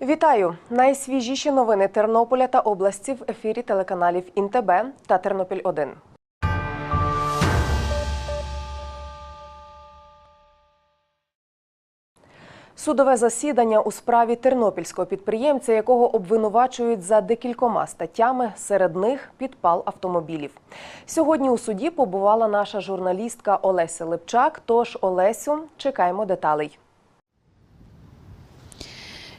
Вітаю! Найсвіжіші новини Тернополя та області в ефірі телеканалів Інтеб та Тернопіль 1 Судове засідання у справі тернопільського підприємця, якого обвинувачують за декількома статтями, серед них підпал автомобілів. Сьогодні у суді побувала наша журналістка Олеся Липчак. Тож Олесю чекаємо деталей.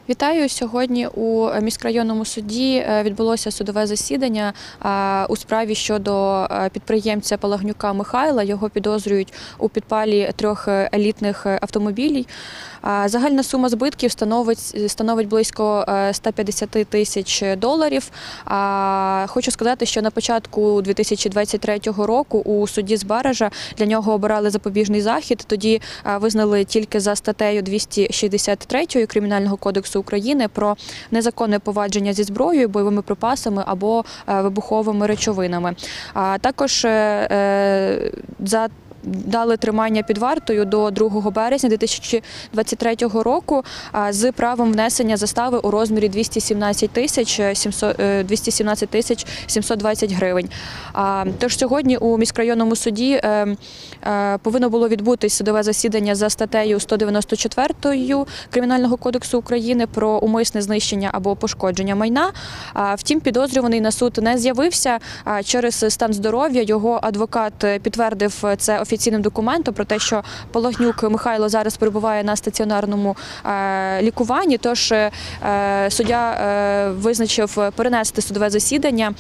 Вітаю сьогодні у міськрайонному суді е, відбулося судове засідання е, у справі щодо е, підприємця Палагнюка Михайла. Його підозрюють у підпалі трьох елітних автомобілів. Загальна сума збитків становить становить близько е, 150 тисяч доларів. Хочу сказати, що на початку 2023 року у суді з Баража для нього обирали запобіжний захід. Тоді визнали тільки за статтею 263 Кримінального кодексу України про незаконне повадження зі зброєю, бойовими припасами або е, вибуховими речовинами. А також е, е, за Дали тримання під вартою до 2 березня 2023 року з правом внесення застави у розмірі 217 тисяч 700, е, 217 тисяч 720 гривень. Тож сьогодні у міськрайонному суді е, е, повинно було відбутись судове засідання за статтею 194 Кримінального кодексу України про умисне знищення або пошкодження майна. Втім, підозрюваний на суд не з'явився через стан здоров'я. Його адвокат е, підтвердив це офіційним документом про те, що Пологнюк Михайло зараз перебуває на стаціонарному е, лікуванні. Тож е, суддя е, визначив перенести судове засідання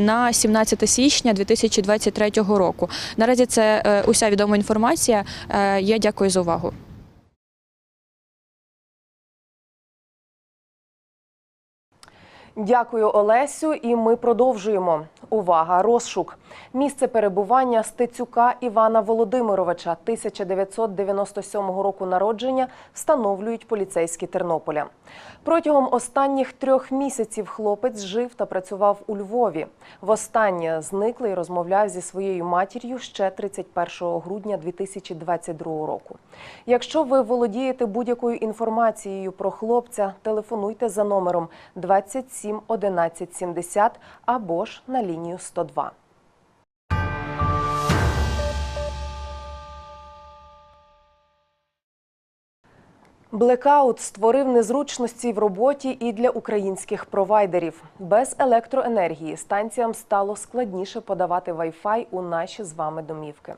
на 17 січня 2023 року. Наразі це уся відома інформація. Я дякую за увагу. Дякую, Олесю. І ми продовжуємо. Увага! Розшук. Місце перебування Стецюка Івана Володимировича 1997 року народження встановлюють поліцейські Тернополя. Протягом останніх трьох місяців хлопець жив та працював у Львові. Востаннє зниклий розмовляв зі своєю матір'ю ще 31 грудня 2022 року. Якщо ви володієте будь-якою інформацією про хлопця, телефонуйте за номером 27 11 70 або ж на лінію 102. Блекаут створив незручності в роботі і для українських провайдерів. Без електроенергії станціям стало складніше подавати Wi-Fi у наші з вами домівки.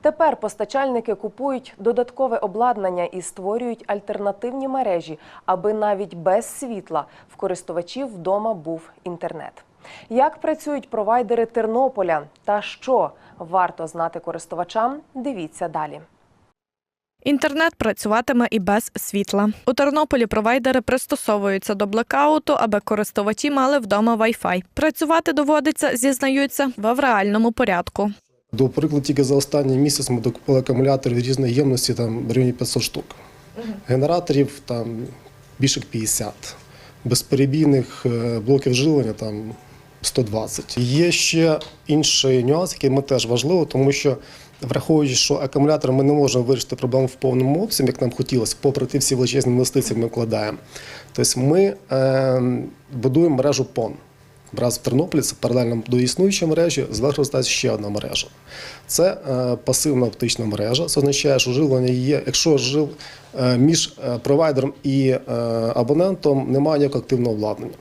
Тепер постачальники купують додаткове обладнання і створюють альтернативні мережі, аби навіть без світла в користувачів вдома був інтернет. Як працюють провайдери Тернополя та що варто знати користувачам? Дивіться далі. Інтернет працюватиме і без світла. У Тернополі провайдери пристосовуються до блекауту, аби користувачі мали вдома Wi-Fi. Працювати доводиться, зізнаються, в реальному порядку. До прикладу, тільки за останній місяць ми докупили акумуляторів різної ємності, там в районі 500 штук. Генераторів там більше як 50. Безперебійних е, блоків живлення там 120. Є ще інший нюанс, який ми теж важливо, тому що враховуючи, що акумулятор ми не можемо вирішити проблему в повному обсязі, як нам хотілося, попри ті всі величезні інвестиції ми вкладаємо. Тобто ми е, будуємо мережу ПОН. Раз в Тернополі це паралельно до існуючої мережі, зверху розтається ще одна мережа. Це е, пасивна оптична мережа. Це означає, що живлення є. Якщо жив е, між е, провайдером і е, абонентом немає ніякого активного обладнання.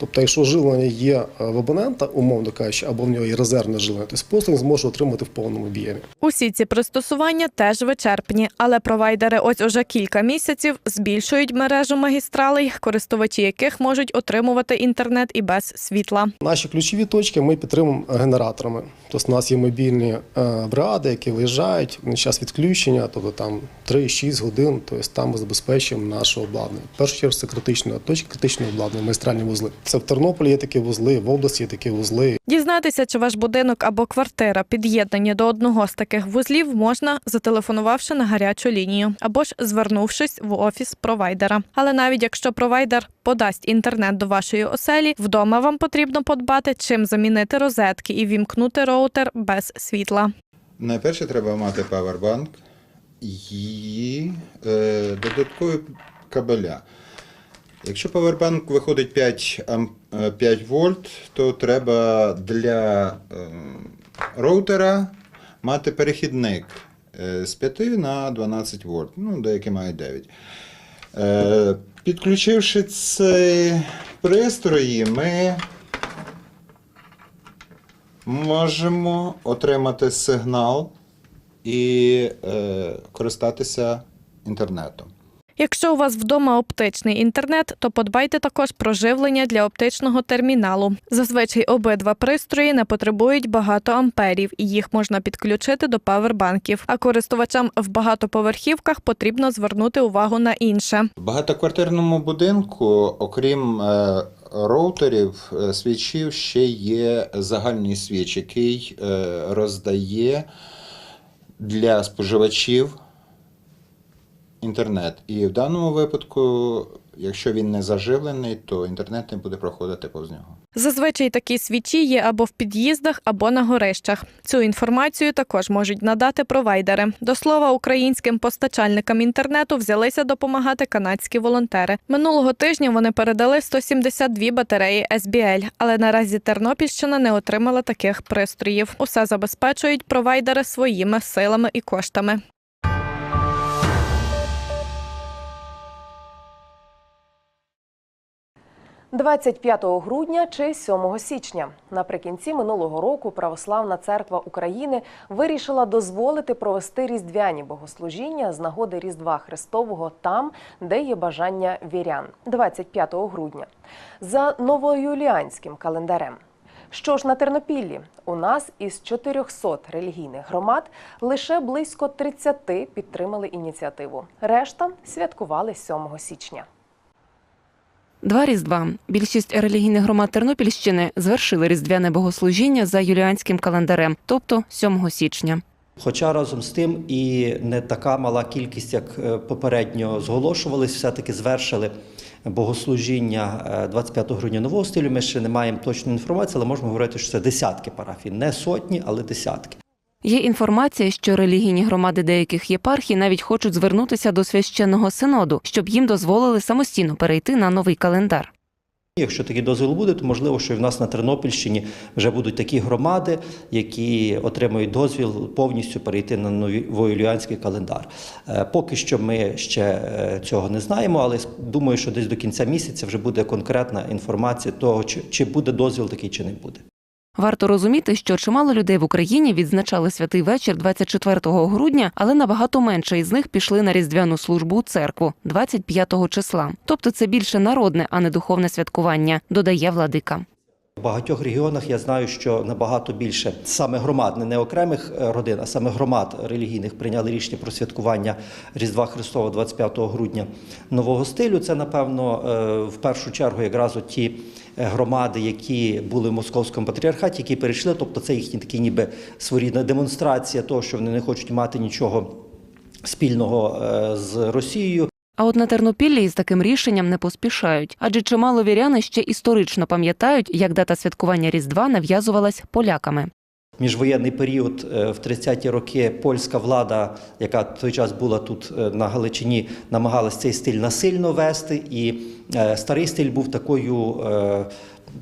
Тобто, якщо живлення є е, в абонента, умовно кажучи, або в нього є резервне живлення, то послуг зможе отримати в повному об'ємі. Усі ці пристосування теж вичерпні, але провайдери ось уже кілька місяців збільшують мережу магістралей, користувачі яких можуть отримувати інтернет і без світла. Наші ключові точки ми підтримуємо генераторами. Тобто у нас є мобільні е, бригади, які виїжджають на час відключення, тобто там 3-6 годин, тобто там ми забезпечуємо наше обладнання. В першу чергу це критичне точки, критичне обладнання, магістральні вузли. Це в Тернополі є такі вузли, в області є такі вузли. Дізнатися, чи ваш будинок або квартира під'єднані до одного з таких вузлів, можна зателефонувавши на гарячу лінію або ж звернувшись в офіс провайдера. Але навіть якщо провайдер подасть інтернет до вашої оселі, вдома вам потрібно подбати, чим замінити розетки і вімкнути роутер без світла. Найперше треба мати павербанк і е, додаткові кабеля. Якщо павербанк виходить 5, е, 5 вольт, то треба для е, роутера мати перехідник е, з 5 на 12 вольт, ну, деякі мають 9. Е, підключивши ці пристрої, ми можемо отримати сигнал і е, користатися інтернетом. Якщо у вас вдома оптичний інтернет, то подбайте також про живлення для оптичного терміналу. Зазвичай обидва пристрої не потребують багато амперів, і їх можна підключити до павербанків. А користувачам в багатоповерхівках потрібно звернути увагу на інше. В багатоквартирному будинку, окрім е, роутерів, е, свічів, ще є загальний свіч, який е, роздає для споживачів інтернет. І в даному випадку, якщо він не заживлений, то інтернет не буде проходити повз нього. Зазвичай такі свічі є або в під'їздах, або на горищах. Цю інформацію також можуть надати провайдери. До слова, українським постачальникам інтернету взялися допомагати канадські волонтери. Минулого тижня вони передали 172 батареї SBL, але наразі Тернопільщина не отримала таких пристроїв. Усе забезпечують провайдери своїми силами і коштами. – 25 грудня чи 7 січня. Наприкінці минулого року Православна церква України вирішила дозволити провести різдвяні богослужіння з нагоди Різдва Христового там, де є бажання вірян 25 грудня за новоюліанським календарем. Що ж на Тернопіллі? У нас із 400 релігійних громад лише близько 30 підтримали ініціативу. Решта святкували 7 січня. Два різдва. Більшість релігійних громад Тернопільщини звершили різдвяне богослужіння за юліанським календарем, тобто 7 січня. Хоча разом з тим і не така мала кількість, як е, попередньо зголошувались, все-таки звершили богослужіння е, 25 грудня нового стилю. Ми ще не маємо точної інформації, але можемо говорити, що це десятки парафій. Не сотні, але десятки. Є інформація, що релігійні громади деяких єпархій навіть хочуть звернутися до священного синоду, щоб їм дозволили самостійно перейти на новий календар. Якщо такий дозвіл буде, то можливо, що і в нас на Тернопільщині вже будуть такі громади, які отримують дозвіл повністю перейти на новоюліанський календар. Е, Поки що ми ще е, цього не знаємо, але думаю, що десь до кінця місяця вже буде конкретна інформація того, чи, чи буде дозвіл такий, чи не буде. Варто розуміти, що чимало людей в Україні відзначали святий вечір 24 грудня, але набагато менше із них пішли на різдвяну службу у церкву 25 числа. Тобто це більше народне, а не духовне святкування, додає владика. В багатьох регіонах я знаю, що набагато більше саме громад, не- окремих е, родин, а саме громад релігійних прийняли рішення про святкування Різдва Христова 25 грудня нового стилю. Це, напевно, е, в першу чергу якраз ті е, громади, які були в московському патріархаті, які перейшли. Тобто це їхні такі ніби своєрідна демонстрація того, що вони не хочуть мати нічого спільного з Росією. А от на Тернопіллі із таким рішенням не поспішають, адже чимало віряни ще історично пам'ятають, як дата святкування Різдва нав'язувалась поляками. Міжвоєнний період е, в 30-ті роки польська влада, яка в той час була тут е, на Галичині, намагалась цей стиль насильно вести, і е, старий стиль був такою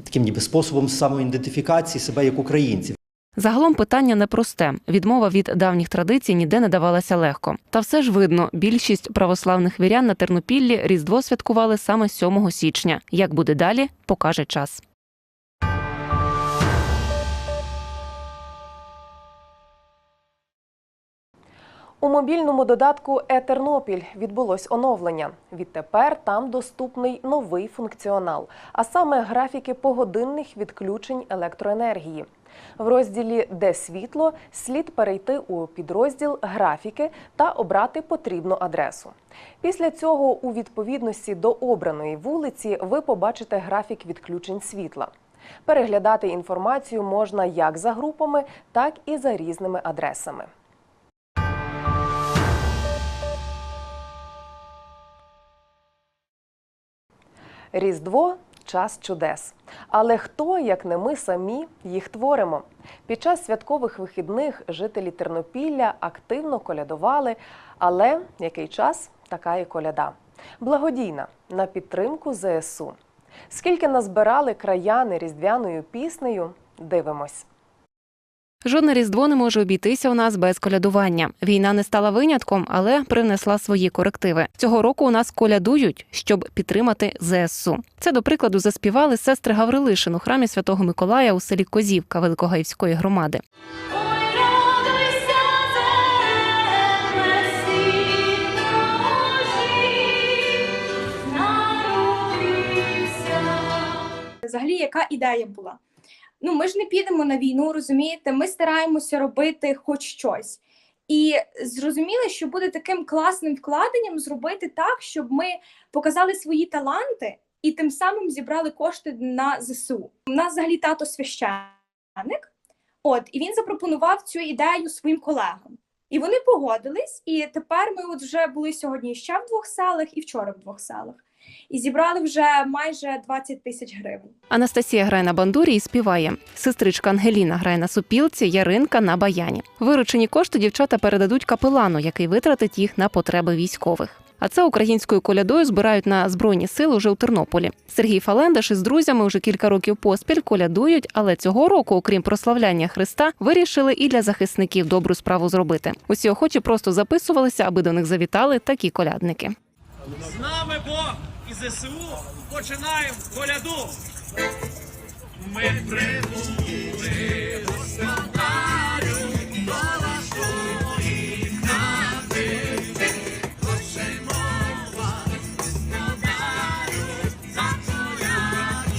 таким ніби способом самоідентифікації себе як українців. Загалом питання непросте. Відмова від давніх традицій ніде не давалася легко. Та все ж видно, більшість православних вірян на Тернопіллі Різдво святкували саме 7 січня. Як буде далі, покаже час. У мобільному додатку «Е-Тернопіль» відбулось оновлення. Відтепер там доступний новий функціонал, а саме графіки погодинних відключень електроенергії. В розділі Де світло слід перейти у підрозділ Графіки та обрати потрібну адресу. Після цього, у відповідності до обраної вулиці, ви побачите графік відключень світла. Переглядати інформацію можна як за групами, так і за різними адресами. Різдво час чудес. Але хто, як не ми самі, їх творимо? Під час святкових вихідних жителі Тернопілля активно колядували, але який час така і коляда. Благодійна на підтримку ЗСУ. Скільки назбирали краяни різдвяною піснею, дивимось. Жодне різдво не може обійтися у нас без колядування. Війна не стала винятком, але привнесла свої корективи. Цього року у нас колядують, щоб підтримати ЗСУ. Це до прикладу заспівали сестри Гаврилишин у храмі Святого Миколая у селі Козівка Великогаївської громади. Взагалі, яка ідея була? Ну, ми ж не підемо на війну, розумієте? Ми стараємося робити хоч щось. І зрозуміли, що буде таким класним вкладенням зробити так, щоб ми показали свої таланти і тим самим зібрали кошти на ЗСУ. У нас взагалі тато священник, от і він запропонував цю ідею своїм колегам. І вони погодились. І тепер ми от вже були сьогодні ще в двох селах і вчора в двох селах. І зібрали вже майже 20 тисяч гривень. Анастасія грає на бандурі і співає. Сестричка Ангеліна грає на супілці, Яринка на баяні. Виручені кошти дівчата передадуть капелану, який витратить їх на потреби військових. А це українською колядою збирають на збройні сили уже у Тернополі. Сергій Фалендаш із друзями вже кілька років поспіль колядують, але цього року, окрім прославляння Христа, вирішили і для захисників добру справу зробити. Усі охочі просто записувалися, аби до них завітали такі колядники. З нами Бог і ЗСУ починаємо коляду. Ми прибули до вашої хати. Хочемо вас, господарю, заколядувати.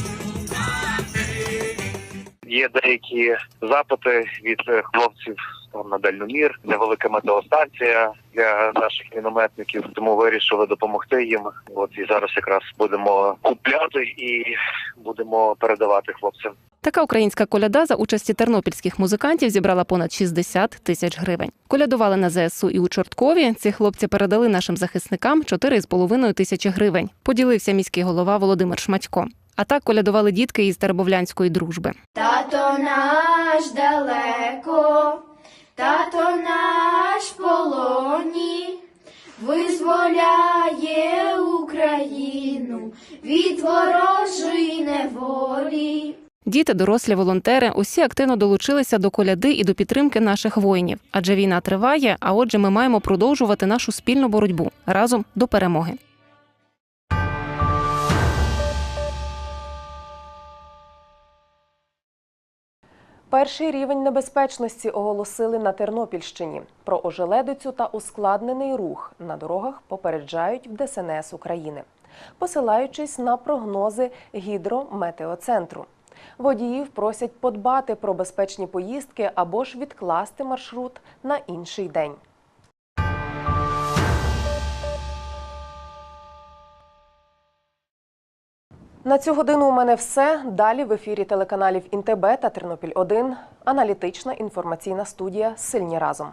Є деякі запити від хлопців там на дальномір, невелика метеостанція для наших мінометників, тому вирішили допомогти їм. От і зараз якраз будемо купляти і будемо передавати хлопцям. Така українська коляда за участі тернопільських музикантів зібрала понад 60 тисяч гривень. Колядували на ЗСУ і у Чорткові. Ці хлопці передали нашим захисникам 4,5 тисячі гривень. Поділився міський голова Володимир Шматько. А так колядували дітки із Тербовлянської дружби. Тато наш далеко, тато наш полоні, визволяє Україну від ворожої неволі. Діти, дорослі волонтери, усі активно долучилися до коляди і до підтримки наших воїнів. Адже війна триває. А отже, ми маємо продовжувати нашу спільну боротьбу разом до перемоги. Перший рівень небезпечності оголосили на Тернопільщині. Про ожеледицю та ускладнений рух на дорогах попереджають в ДСНС України, посилаючись на прогнози гідрометеоцентру. Водіїв просять подбати про безпечні поїздки або ж відкласти маршрут на інший день. На цю годину у мене все. Далі в ефірі телеканалів Інтебе та Тернопіль 1 аналітична інформаційна студія Сильні разом.